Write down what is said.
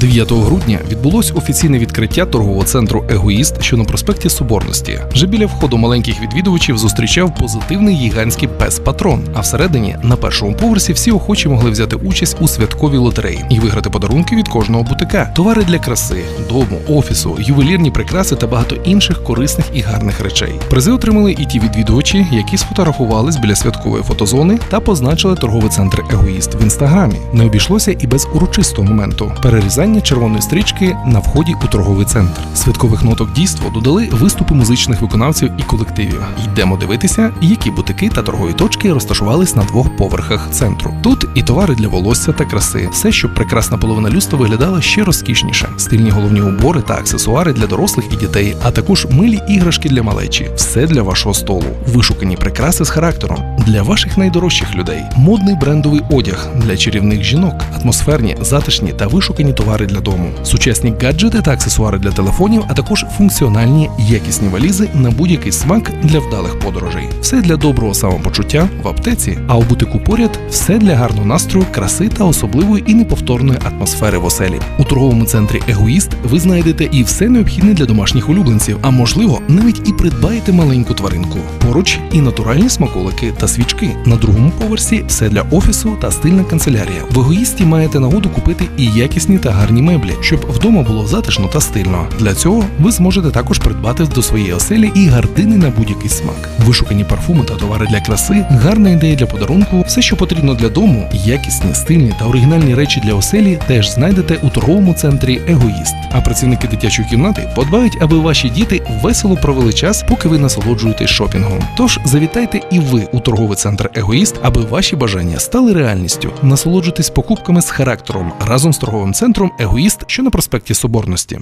9 грудня відбулось офіційне відкриття торгового центру Егоїст, що на проспекті Соборності. Вже біля входу маленьких відвідувачів зустрічав позитивний гігантський пес патрон. А всередині, на першому поверсі, всі охочі могли взяти участь у святковій лотереї і виграти подарунки від кожного бутика, товари для краси, дому, офісу, ювелірні прикраси та багато інших корисних і гарних речей. Призи отримали і ті відвідувачі, які сфотографувались біля святкової фотозони та позначили торговий центр Егоїст в інстаграмі. Не обійшлося і без урочистого моменту перерізання червоної стрічки на вході у торговий центр. Святкових ноток дійство додали виступи музичних виконавців і колективів. Йдемо дивитися, які бутики та торгові точки розташувались на двох поверхах центру. Тут і товари для волосся та краси, все, щоб прекрасна половина люстра виглядала ще розкішніше. Стильні головні убори та аксесуари для дорослих і дітей, а також милі іграшки для малечі. Все для вашого столу. Вишукані прикраси з характером для ваших найдорожчих людей. Модний брендовий одяг для чарівних жінок, атмосферні, затишні та вишукані товари для дому, сучасні гаджети та аксесуари для телефонів, а також функціональні якісні валізи на будь-який смак для вдалих подорожей. Все для доброго самопочуття в аптеці, а у бутику поряд все для гарного настрою, краси та особливої і неповторної атмосфери в оселі. У торговому центрі Егоїст ви знайдете і все необхідне для домашніх улюбленців, а можливо, навіть і придбаєте маленьку тваринку. Поруч і натуральні смаколики та свічки. На другому поверсі все для офісу та стильна канцелярія. В егоїсті маєте нагоду купити і якісні та гарні меблі, щоб вдома було затишно та стильно. Для цього ви зможете також придбати до своєї оселі і гардини на будь-який смак. Вишукані парфуми та товари для краси, гарна ідея для подарунку, все, що потрібно для дому, якісні, стильні та оригінальні речі для оселі теж знайдете у торговому центрі Егоїст. А працівники дитячої кімнати подбають, аби ваші діти весело провели час, поки ви насолоджуєтесь шопінгом. Тож завітайте і ви у торговий центр Егоїст, аби ваші бажання стали реальністю. Насолоджуйтесь покупками з характером разом з торговим центром Егоїст, що на проспекті Соборності.